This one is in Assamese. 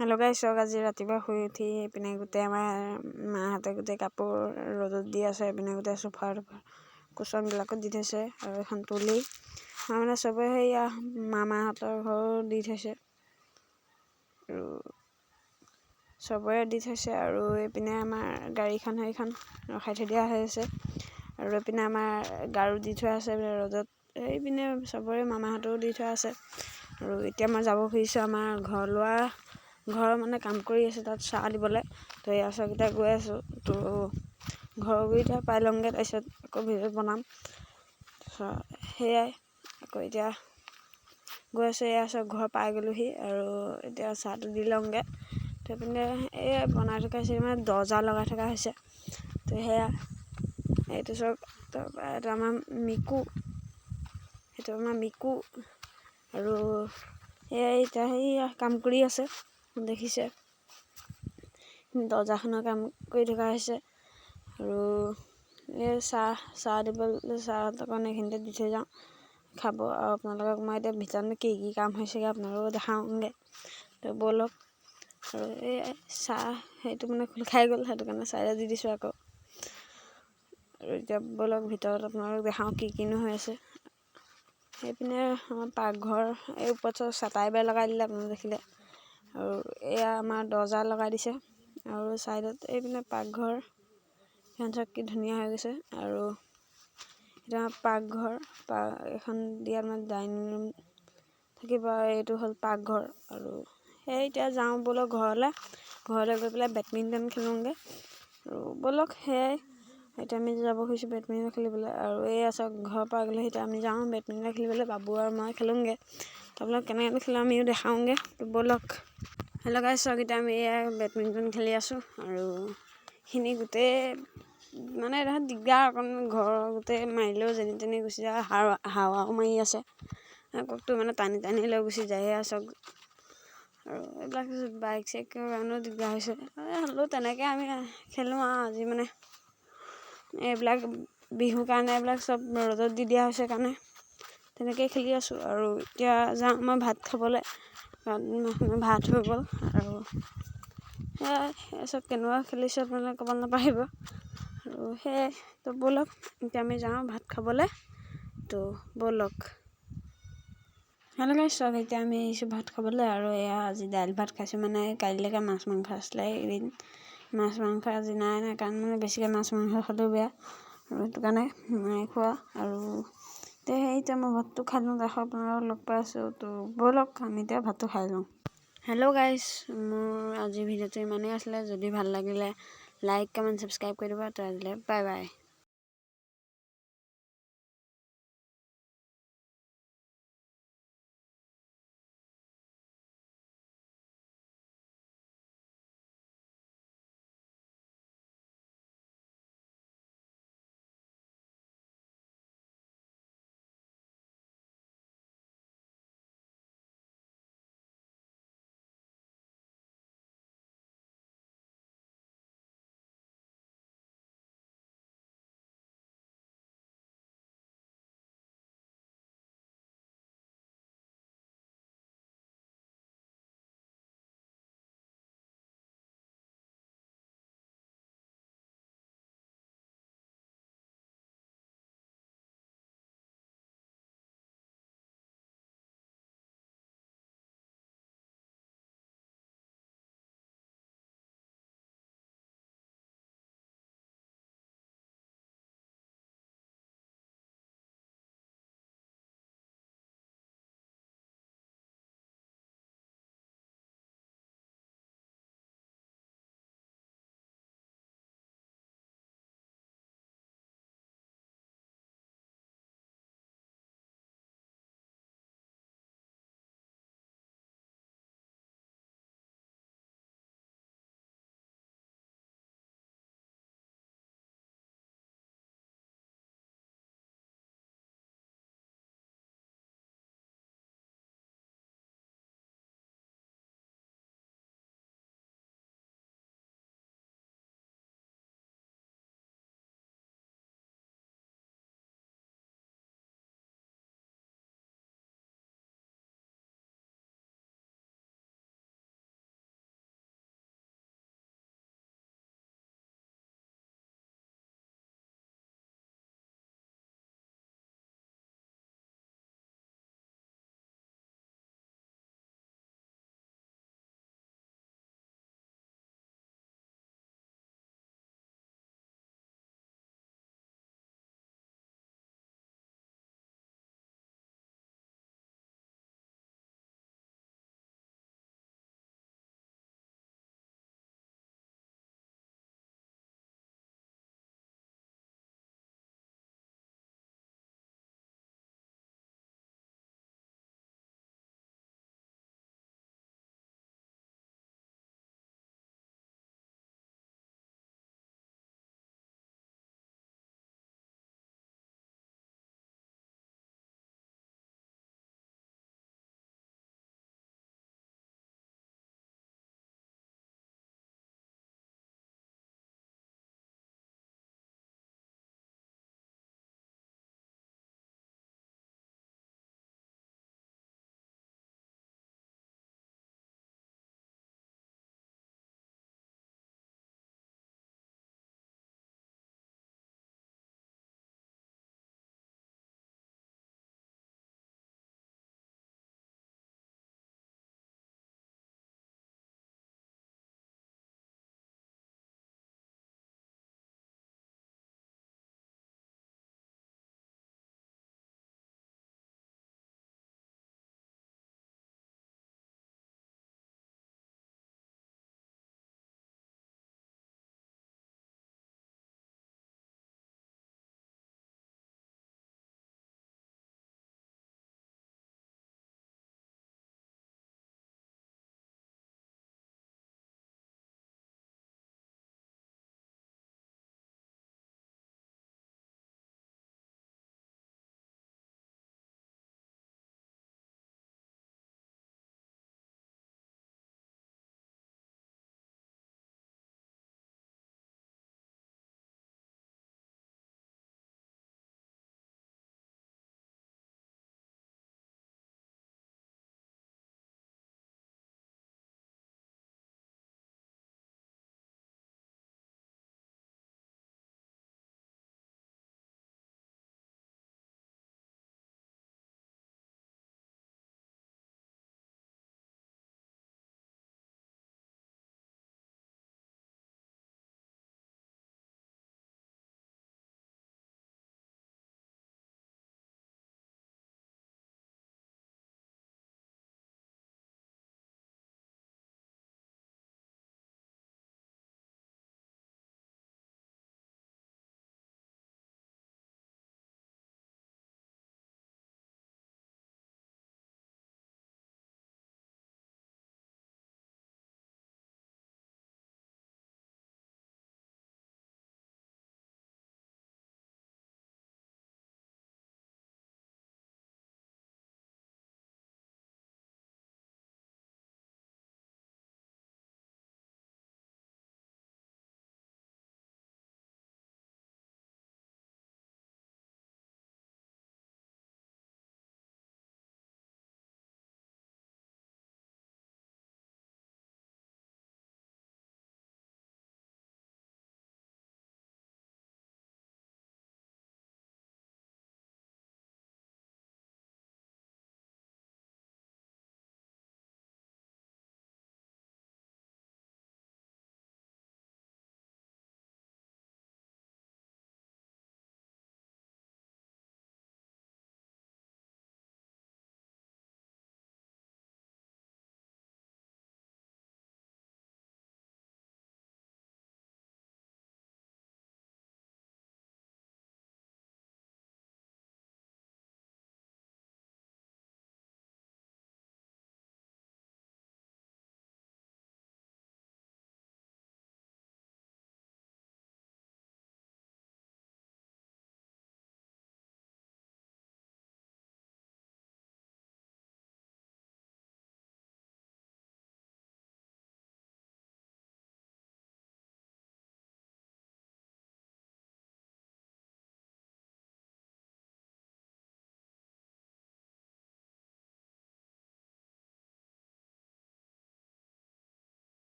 হেল্ল' চাওক আজি ৰাতিপুৱা শুই উঠি এইপিনে গোটেই আমাৰ মাহঁতে গোটেই কাপোৰ ৰ'দত দি আছে এইপিনে গোটেই চোফাৰ কুচনবিলাকত দি থৈছে আৰু এখন তুলি মানে চবৰে সেয়া মামাহঁতৰ ঘৰো দি থৈছে। আৰু চবৰে দি থৈছে আৰু এইপিনে আমাৰ গাড়ীখন সেইখন ৰখাই থৈ দিয়া হৈ আছে। আৰু এইপিনে আমাৰ গাৰু দি থোৱা আছে ৰ'দত এইপিনে চবৰে মামাহঁতৰো দি থোৱা আছে। আৰু এতিয়া মই যাব খুজিছোঁ আমাৰ ঘৰ লোৱা ঘৰৰ মানে কাম কৰি আছে, তাত চাহ দিবলৈ। তো এয়া চাহকেইটা গৈ আছোঁ। তো ঘৰৰ গুৰিতে পাই লওঁগৈ তাৰপিছত আকৌ ভিডিঅ' বনাম। সেয়াই, আকৌ এতিয়া গৈ আছোঁ, এয়া চব ঘৰ পাই গ'লোহি আৰু এতিয়া চাহটো দি লওঁগৈ তো এইপিনে এই বনাই থকা হৈছে মানে দৰ্জা লগাই থকা হৈছে। তো সেয়া, এইটো চব, তাৰপৰা এইটো আমাৰ মিকু সেইটো আমাৰ মিকু আৰু সেয়াই এতিয়া সেয়া কাম কৰি আছে। দেখিছে। দৰ্জাখনৰ কাম কৰি থকা হৈছে। আৰু এই চাহ চাহ দিবলৈ চাহ অকণ এইখিনিতে দি থৈ যাওঁ। খাব আৰু আপোনালোকক মই এতিয়া ভিতৰত কি কি কাম হৈছেগৈ আপোনালোকক দেখাওঁগৈ। তো ব'লক আৰু এই চাহ, সেইটো মানে খোল খাই গ'ল, সেইটো কাৰণে চাইডত দি দিছোঁ আকৌ। আৰু এতিয়া ব'লক ভিতৰত আপোনালোকক দেখাওঁ কি, কিনো হৈ আছে। সেইপিনে আমাৰ পাকঘৰ, এই ওপৰত চব চাটাই বেৰ লগাই দিলে, আপোনালোকে দেখিলে। আৰু এয়া আমাৰ দৰ্জা লগাই দিছে আৰু ছাইডত এইপিনে পাকঘৰ। সেইখন চাওক কি ধুনীয়া হৈ গৈছে আৰু এতিয়া আমাৰ পাকঘৰ পা এখন দিয়াত মানে ডাইনিং ৰুম থাকিব এইটো হ'ল পাকঘৰ আৰু সেই এতিয়া যাওঁ ব'লক ঘৰলৈ ঘৰলৈ গৈ পেলাই বেডমিণ্টন খেলোঁগৈ আৰু ব'লক সেয়াই। এতিয়া আমি যাব খুজিছোঁ বেডমিণ্টন খেলিবলৈ আৰু এই চাওক ঘৰৰ পৰা গ'লে এতিয়া আমি যাওঁ বেডমিণ্টন খেলিবলৈ বাবু আৰু মই খেলোঁগৈ। আপোনালোক কেনেকৈ খেলোঁ আমিও দেখাওঁগৈ। ব'লক হেল্ল' গাইছ চাওক এতিয়া আমি এয়া বেডমিণ্টন খেলি আছোঁ আৰু সেইখিনি গোটেই মানে এডোখৰত দিগদাৰ অকণ ঘৰৰ গোটেই মাৰিলেও যেনি তেনি গুচি যায় হাৱা হাৱাও মাৰি আছে। ককটো মানে টানি টানি লৈ গুচি যায় সেয়া চাওক আৰু এইবিলাক বাইক চাইকৰ কাৰণেও দিগদাৰ হৈছে। হ'লেও তেনেকৈ আমি খেলোঁ আৰু আজি মানে। এইবিলাক বিহুৰ কাৰণে এইবিলাক চব ৰ'দত দি দিয়া হৈছে কাৰণে। তেনেকৈয়ে খেলি আছোঁ আৰু এতিয়া যাওঁ মই ভাত খাবলৈ। ভাত হৈ গ'ল আৰু সেয়াই চব কেনেকুৱা খেলিছোঁ আপোনালোকে ক'ব নাপাহৰিব। আৰু সেয়াই তো ব'লক এতিয়া আমি যাওঁ ভাত খাবলৈ। তো ব'লক। গাইছ চাওক এতিয়া আমি আহিছোঁ ভাত খাবলৈ আৰু এয়া আজি দাইল ভাত খাইছোঁ মানে কাইলৈকে মাছ মাংস আছিলে এদিন মাছ মাংস আজি নাই নাই কাৰণ মানে বেছিকৈ মাছ মাংস খালেও বেয়া। আৰু সেইটো কাৰণে নাই খোৱা আৰু এতিয়া সেই এতিয়া মই ভাতটো খালোঁ লওঁ আপোনালোকক লগ পাই আছোঁ তো ব'লক, আমি এতিয়া ভাতটো খাই লওঁ। হেল্ল' গাইজ মোৰ আজিৰ ভিডিঅ'টো ইমানেই আছিলে। যদি ভালো লাগিলে লাইক কমেণ্ট ছাবস্ক্ৰাইব কৰি দিব। তো আজিলৈ বাই বাই